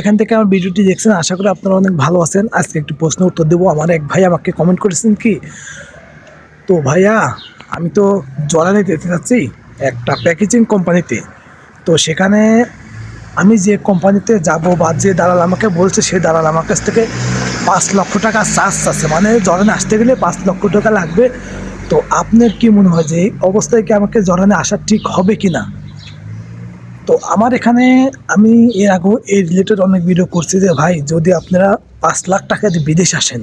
এখান থেকে আমার ভিডিওটি দেখছেন, আশা করি আপনারা অনেক ভালো আছেন। আজকে একটু প্রশ্ন উত্তর দেবো। আমার এক ভাই আমাকে কমেন্ট করেছেন কি, তো ভাইয়া, আমি তো জলানি দিতে চাচ্ছি একটা প্যাকেজিং কোম্পানিতে তো সেখানে আমি যে কোম্পানিতে যাব বা যে দালাল আমাকে বলছে সেই দালাল আমার কাছ থেকে পাঁচ লক্ষ টাকা চার্জ আছে। মানে জরানে আসতে গেলে পাঁচ লক্ষ টাকা লাগবে। তো আপনার কি মনে হয় যে অবস্থায় কি আমাকে জরানে আসা ঠিক হবে কি না তো আমার এখানে আমি এর আগেও এই রিলেটেড অনেক ভিডিও করছি যে, ভাই, যদি আপনারা পাঁচ লাখ টাকা দিয়ে বিদেশ আসেন,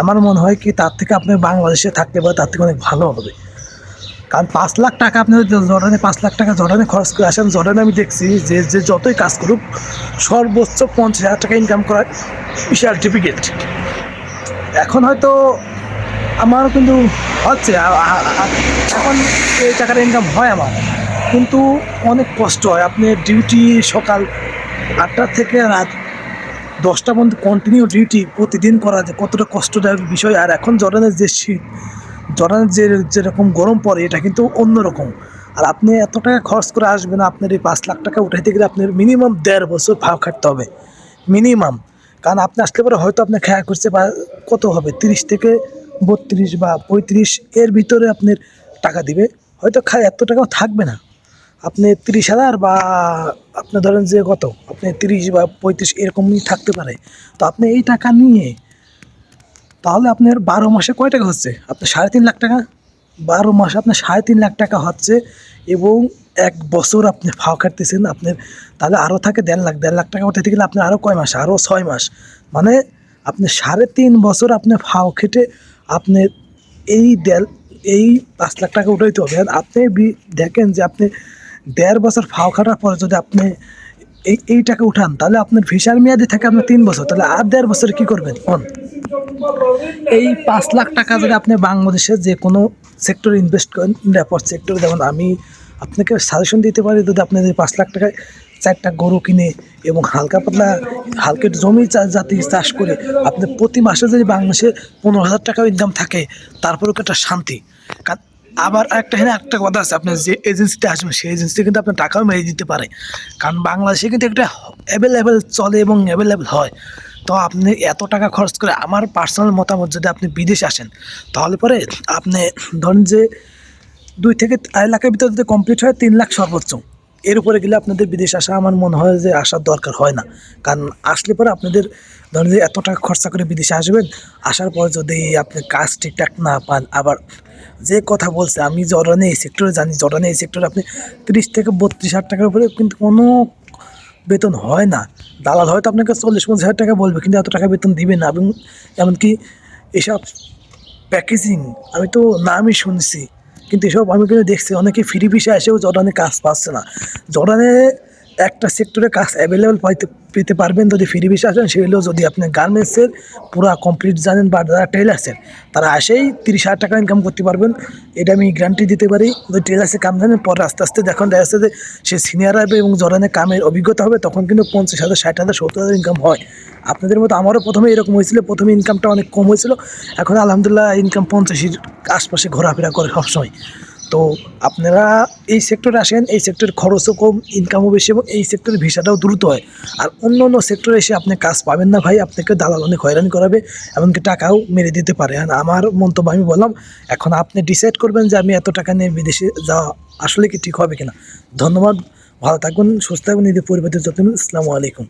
আমার মনে হয় কি তার থেকে আপনি বাংলাদেশে থাকতে পারে তার থেকে অনেক ভালো হবে। কারণ পাঁচ লাখ টাকা আপনার জর্ডানে পাঁচ লাখ টাকা জর্ডানে খরচ করে আসেন, জর্ডানে আমি দেখছি যে যে যতই কাজ করুক, সর্বোচ্চ পঞ্চাশ হাজার টাকা ইনকাম করা বিশাল এখন হয়তো আমার কিন্তু হচ্ছে এখন এই টাকার ইনকাম হয় আমার। কিন্তু অনেক কষ্ট হয়। আপনি ডিউটি সকাল আটটা থেকে রাত দশটা পর্যন্ত কন্টিনিউ ডিউটি প্রতিদিন করা যে কতটা কষ্টদায়ক বিষয়। আর এখন জর্ডানের যে শীত জর্ডানের যে যেরকম গরম পড়ে, এটা কিন্তু অন্যরকম। আর আপনি এত টাকা খরচ করে আসবেন, আপনার এই পাঁচ লাখ টাকা উঠাইতে গেলে আপনার মিনিমাম দেড় বছর ভাব খাটতে হবে। মিনিমাম কারণ আপনি আসলে পরে হয়তো আপনি খেয়া করছে বা কত হবে? তিরিশ থেকে বত্রিশ বা পঁয়ত্রিশ, এর ভিতরে আপনার টাকা দিবে। হয়তো খায় এত টাকাও থাকবে না। আপনি তিরিশ হাজার বা আপনি ধরেন যে কত? আপনি তিরিশ বা পঁয়ত্রিশ এরকমই থাকতে পারে। তো আপনি এই টাকা নিয়ে তাহলে আপনার বারো মাসে কয় টাকা হচ্ছে? আপনার সাড়ে তিন লাখ টাকা? বারো মাসে আপনার সাড়ে তিন লাখ টাকা হচ্ছে এবং এক বছর আপনি ফাও কাটতেছেন আপনার, তাহলে আরও থাকে দেড় লাখ দেড় লাখ টাকা উঠাতে গেলে আপনার আরও কয় মাস? আরও ছয় মাস। মানে আপনি সাড়ে তিন বছর আপনি ফাও খেটে আপনি এই দেড়, এই পাঁচ লাখ টাকা উঠাইতে হবে। আপনি দেখেন যে আপনি দেড় বছর ফাও খাটার পরে যদি আপনি এই এই টাকা উঠান, তাহলে আপনার ভিসার মেয়াদি থাকে আপনার তিন বছর, তাহলে আর দেড় বছর কী করবেন? কোন? এই পাঁচ লাখ টাকা যদি আপনি বাংলাদেশের যে কোনো সেক্টরে ইনভেস্ট করেন, নিরাপদ সেক্টরে যেমন আমি আপনাকে সাজেশন দিতে পারি, যদি আপনি যদি পাঁচ লাখ টাকায় চারটা গরু কিনে এবং হালকা পাতলা, হালকা জমি জাতি চাষ করে আপনি প্রতি মাসে যদি বাংলাদেশে পনেরো হাজার টাকা ইনকাম থাকে, তারপরেও একটা শান্তি? কারণ আবার একটা হ্যাঁ একটা কথা আছে, আপনার যে এজেন্সিতে আসবেন সেই এজেন্সি কিন্তু আপনার টাকাও মেরে দিতে পারে। কারণ বাংলাদেশে কিন্তু একটা অ্যাভেলেবেল চলে এবং অ্যাভেলেবেল হয়। তো আপনি এত টাকা খরচ করে আমার পার্সোনাল মতামত যদি আপনি বিদেশ আসেন, তাহলে পরে আপনি ধরেন যে দুই থেকে আড়াই লাখের ভিতরে যদি কমপ্লিট হয়, তিন লাখ সর্বোচ্চ। এর উপরে গেলে আপনাদের বিদেশ আসা আমার মনে হয় যে আসার দরকার হয় না। কারণ আসলে পরে আপনাদের ধরেন যে এত টাকা খরচা করে বিদেশে আসবেন, আসার পর যদি আপনি কাজ ঠিকঠাক না পান, আবার যে কথা বলছে, আমি জর্ডানে এই সেক্টরে জানি, জর্ডানে এই সেক্টরে আপনি তিরিশ থেকে বত্রিশ হাজার টাকার উপরে কিন্তু কোনো বেতন হয় না। দালাল হয়তো আপনাকে চল্লিশ পঞ্চাশ হাজার টাকা বলবে, কিন্তু এত টাকা বেতন দিবে না। এবং এমনকি এসব প্যাকেজিং আমি তো নামই শুনছি কিন্তু এসব আমি কিন্তু দেখছি অনেকে ফ্রি পিসে এসেও জর্ডানে কাজ পাচ্ছে না। জর্ডানে একটা সেক্টরে কাজ অ্যাভেলেবেল পাইতে, পেতে পারবেন। যদি ফ্রি ভিসা আসেন সেগুলো যদি আপনি গার্মেন্টসের পুরো কমপ্লিট জানেন বা যারা টেলার্সের তারা আসেই তিরিশ হাজার টাকা ইনকাম করতে পারবেন। এটা আমি গ্যারান্টি দিতে পারি। যদি টেলার্সে কাম জানেন, পরে আস্তে আস্তে যখন দেখা যাচ্ছে যে সে সিনিয়র হবে এবং জরানে কামের অভিজ্ঞতা হবে, তখন কিন্তু পঞ্চাশ হাজার, ষাট হাজার, সত্তর হাজার ইনকাম হয়। আপনাদের মতো আমারও প্রথমে এরকম হয়েছিল। প্রথমে ইনকামটা অনেক কম হয়েছিল। এখন আলহামদুলিল্লাহ ইনকাম পঞ্চাশের আশপাশে ঘোরাফেরা করে সবসময়। তো আপনারা এই সেক্টরে আসেন, এই সেক্টরের খরচও কম ইনকামও বেশি এবং এই সেক্টরের ভিসাটাও দ্রুত হয়। আর অন্য অন্য সেক্টরে এসে আপনি কাজ পাবেন না ভাই, আপনাকে দালাল অনেক হয়রানি করাবে, এমনকি টাকাও মেরে দিতে পারে। আর আমার মন্তব্য আমি বললাম, এখন আপনি ডিসাইড করবেন যে আমি এত টাকা নিয়ে বিদেশে যাওয়া আসলে কি ঠিক হবে কিনা। ধন্যবাদ, ভালো থাকুন সুস্থ থাকবেন, নিজের পরিবারের যত্ন। আসসালামু আলাইকুম।